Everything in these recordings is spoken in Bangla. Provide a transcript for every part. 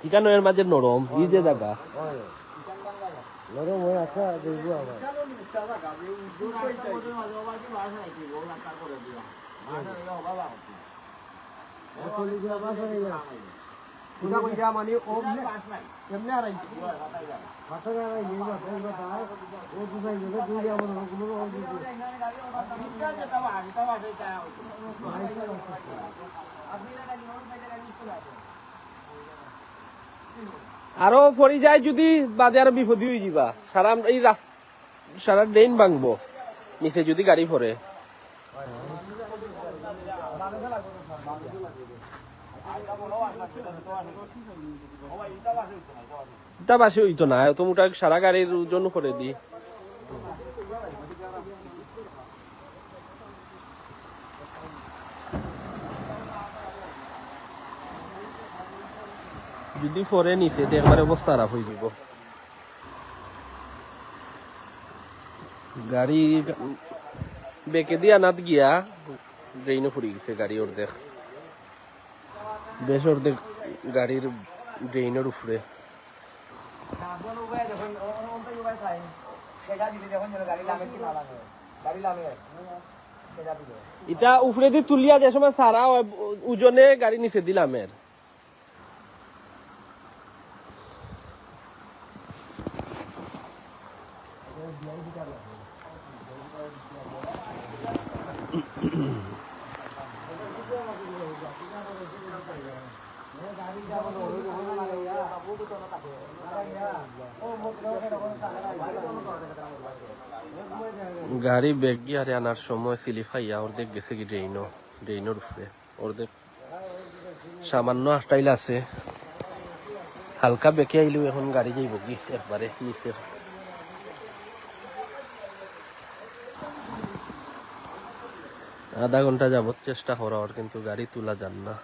এখানে এর মাঝে নরম এই যে জায়গা। নরম হয়ে আছে দেখব আবার। মানে আর পরি যায় যদি বাদে আরও বিপদী হয়ে যাবা। সারা এই সারা ড্রেন ভাঙবো। নিচে যদি গাড়ি পড়ে। ইটা বাসে হইতো না। এত মোটা সারা গাড়ির ওজন করে দি। যদি নিচে তো একবার অবস্থা খারাপ হয়ে যাব। গাড়ি বেঁকে দিয়ে আনাত গিয়া ড্রেইনে ফুরি গেছে গাড়ি অর্ধেক। বেশ অর্ধেক গাড়ির ড্রেইনের উপরে। এটা উপরে দিয়ে তুলিয়া যে সময় সারা ওজনে গাড়ি নিচে দিলাম গাড়ি বেগ গিয়ারে আনার সময় সিলিফাইয়া অর্ধেক গেছে কি ড্রেইনও ড্রেইনের উপরে অর্ধেক সামান্য আটাইল আছে। হালকা বেঁকে আইলেও এখন গাড়ি যাইব কি একবারে নিচে আধা ঘণ্টা যাবত চেষ্টা করার কিন্তু গাড়ি তোলা যান না।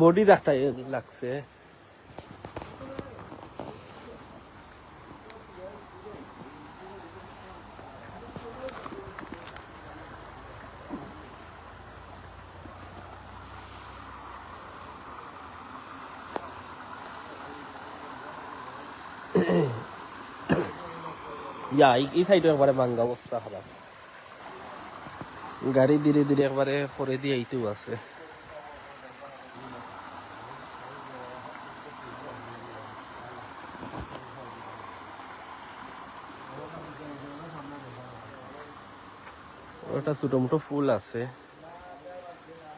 বডি একটা লাগছে। ইয়া এই- সাইডে একবারে ভাঙ্গা অবস্থা খারাপ। গাড়ি ধীরে ধীরে একবারে করে দিয়ে আইতেও আছে। ওটা ছোট মোটো ফুল আছে।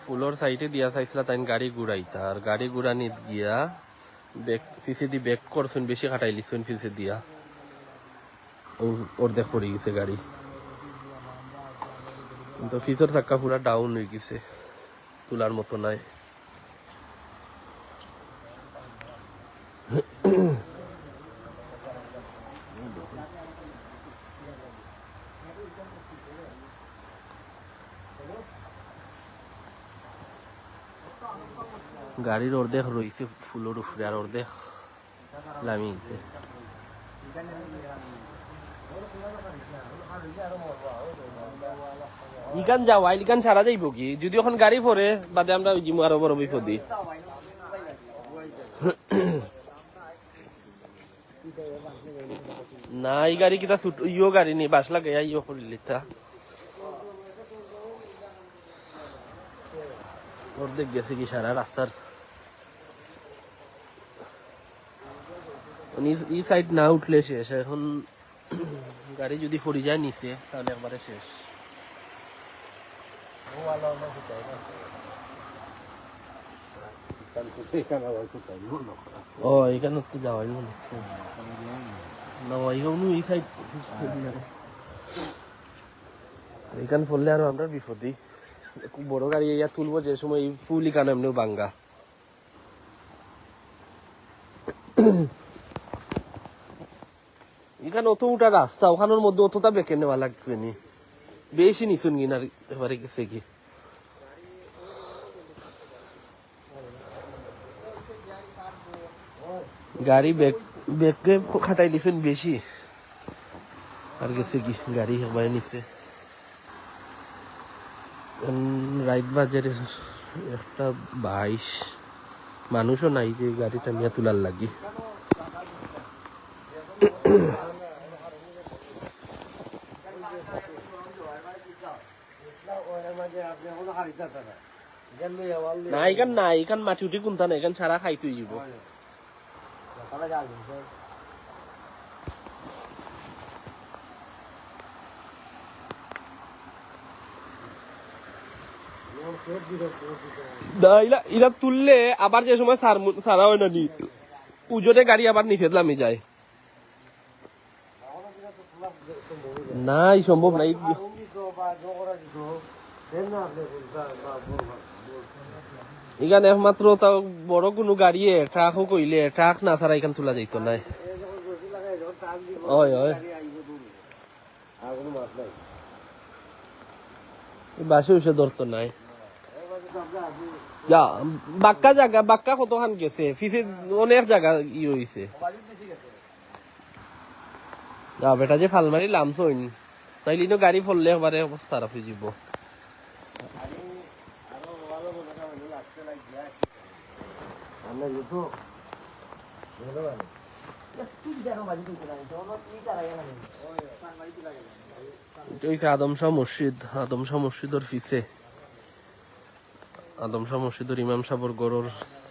ফুলর সাইডে দিয়া চাইছিলা তাই গাড়ি ঘুরাইতা। আর গাড়ি ঘুরানি গিয়া বেক পিছে দি বেক করছেন, বেশি কাটাই লিছেন পিছে দিয়া। ও- অর্ধেক পড়ে গেছে গাড়ি। কিন্তু পিছর থাকা পুরা ডাউন হয়ে গেছে। তোলার মতো নাই। গাড়ির অর্ধেক রয়েছে ফুলের উপরে, আর অর্ধেক লামি গেছে ইকান যাওয়া ইকান সারা যাইব কি? যদি এখন গাড়ি পরে বাদে আমরা জিমু আরও বড় বিপদি। না, এই গাড়ি কিতা ছুট ইও গাড়ি নি, বাস লাগে ইও করিলি তা অর্ধেক গেছে কি সারা রাস্তার মানে এই- সাইড না উঠলে শেষ। এখন গাড়ি যদি পড়ে যায় নিচে, তাহলে একবারে শেষ। ও, এখানে তো যাওয়াই মনে না এখানে এই সাইড এখানে আরও আমরা বিপদই খুব বড় গাড়ি ইয়া তুলবো, যে সময় ফুলি কান এমনিও বাঙ্গা। অত উঠা রাস্তা, ওখানের মধ্যে অতটা বেঁকে নেওয়া লাগবে নি। বেশি নিচুন কিনার এবারে গেছে কি গাড়ি বেগ বেগকে খাটাই দিছেন বেশি। আর গেছে কি গাড়ি আমার নিচে। রাইত বাজারে একটা বাইশ। মানুষও নাই যে গাড়িটা নিয়ে তোলার লাগে। না এখান না এখান মাটি উঠি কোনটা না এখান সারা খাই তুই যাব ইলা তুললে আবার যে সময় সার সারা হয় না নি উজনে গাড়ি আবার নিষেধ লামি যায় নাই সম্ভব নাই এখানে একমাত্র তাও বড় কোনো গাড়ি ট্রাকও কইলে ট্রাক না ছাড়া এখান তোলা যাইত নাই। বাক্কা গেছে? অনেক ই বেটা যে ফালমারি লামছইন, তাইলে ইনো গাড়ি ফললে একবারে অবস্থা খারাপ হয়ে যাব এটা হইছে আদম শাহ মসজিদ আদম শাহ পিছে। আদম শাহ মসজিদর ইমাম সাহর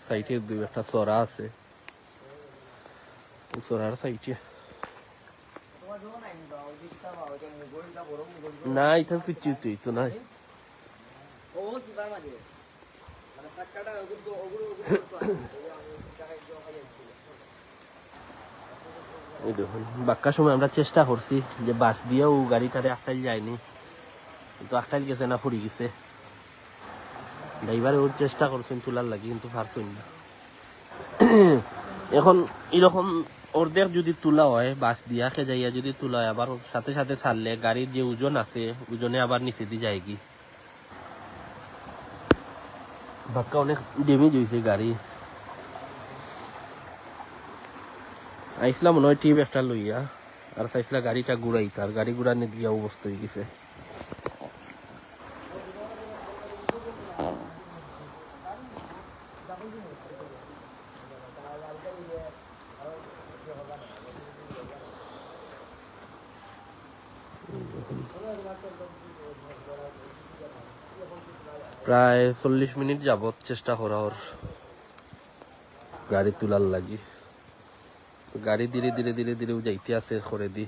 সাইডে দুই একটা চড়া আছে। চড়ার সাইডে। না এটা কিছু তুই তো নাই এই দেখুন, বাক্কার সময় আমরা চেষ্টা করছি যে বাস দিয়েও গাড়িটারে আটটাইল যায়নি। কিন্তু আটটাইল গেছে না, ফুরি গেছে। ড্রাইভারে ওর চেষ্টা করছেন তোলার লাগি, কিন্তু পারছেন না। এখন এরকম অর্ধেক যদি তোলা হয়, বাস দিয়া খে যাইয়া যদি তোলা হয়, আবার সাথে সাথে ছাড়লে গাড়ির যে ওজন আছে, ওজনে আবার নিচে দিয়ে যায় কি বাক্কা অনেক ড্যামেজ হয়েছে গাড়ি আইসলাম মনে হয় টিপ একটা লইয়া আর চাইছিলা গাড়িটা ঘুরাই তার গাড়ি ঘুরানি দিয়া অবস্থা হয়ে গেছে প্রায় চল্লিশ মিনিট যাবত চেষ্টা করা ওর গাড়ি তোলার লাগি। গাড়ি ধীরে ধীরে ধীরে ধীরে যাইতে আছে করে দি।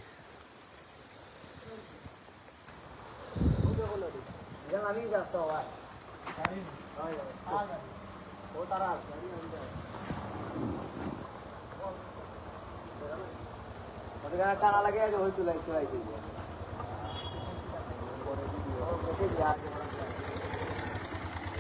লাগে তুলাই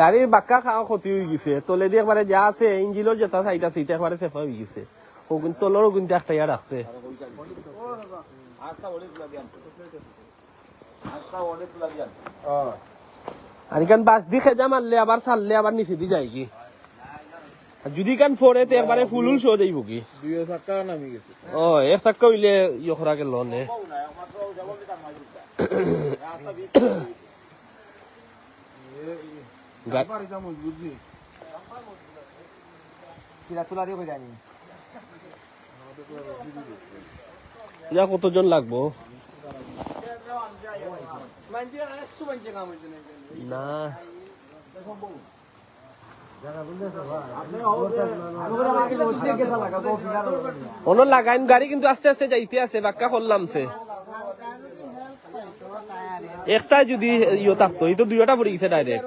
গাড়ির বাক্কা খাওয়া ক্ষতি হয়ে গেছে। তলে দিয়ে একবারে যা আছে ইঞ্জিনের যেটা আছে এটা একবারে সেফা হয়ে গেছে। ও কিন্তু তলেরও কিন্তু একটা ইয়ার আছে। আর এখান বাস দিয়ে খেজা মারলে আবার ছাড়লে আবার নিচে দিয়ে যায় কি যদি কান ফোরে তো একবারে ফুলুল শো যাইব কি দুই টাকা নামি গেছে। ও এক টাকা হইলে ইয়খরা গেল নে ইয়া কতজন লাগবো? না। অন্য লাগাইন গাড়ি কিন্তু আস্তে আস্তে যাইতে আছে বাক্কা করলাম সে। একটা যদি ইয়ে থাকতো এই তো দুইটা পড়ে গেছে ডাইরেক্ট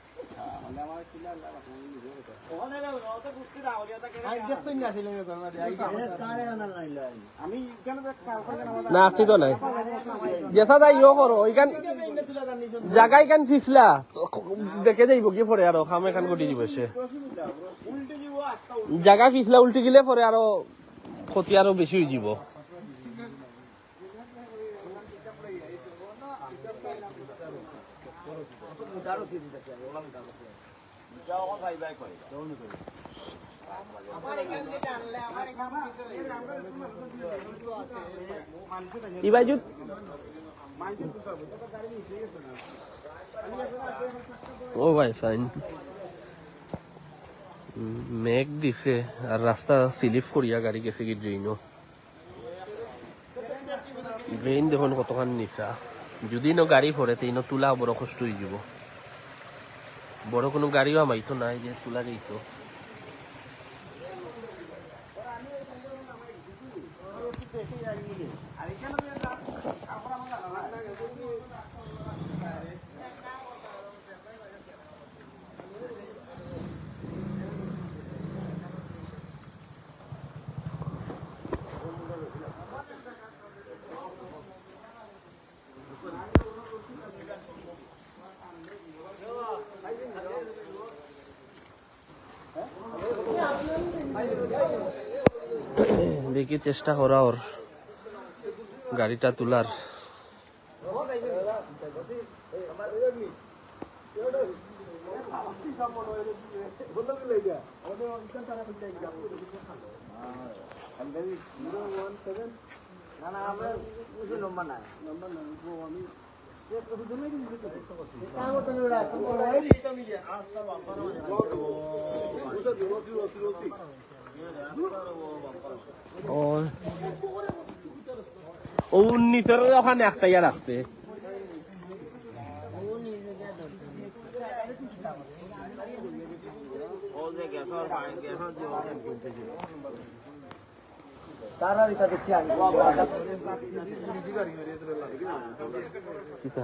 না নাই। যেথা যাই, ইও করো, ওইখান জায়গা এখান ফিসলা দেখে যাইব কি পরে আরও, খাম এখান গুটি দিব সে। জায়গা ফিসলা উল্টি গেলে পরে আরও ক্ষতি আরও বেশি হয়ে যাব ও ভাই ফাইন মেঘ দিছে, আর রাস্তা স্লিপ করিয়া গাড়ি গেছে কি ড্রেনও ড্রেন দেখুন কতখান নিচা। যদি ন গাড়ি পরে তেই তুলা বড় কষ্ট হয়ে যাব। বড় কোনো গাড়িও আমাইতো নাই যে তুলা গেইতো দেখি চেষ্টা করা ওর গাড়িটা তোলার। না না আমরা নম্বর নাই নম্বর নাই। আমি ও ও নিচের ওখানে একটা ইয়া রাখছে তারা এটা দেখছি আমি কিতা?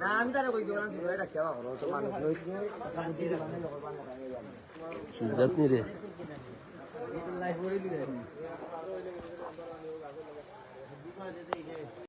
না আমি তারা কইছি ওরা এটা কেবা করো তো মানুষ লইছে সুজাত নি রে। লাইফ করে দিলে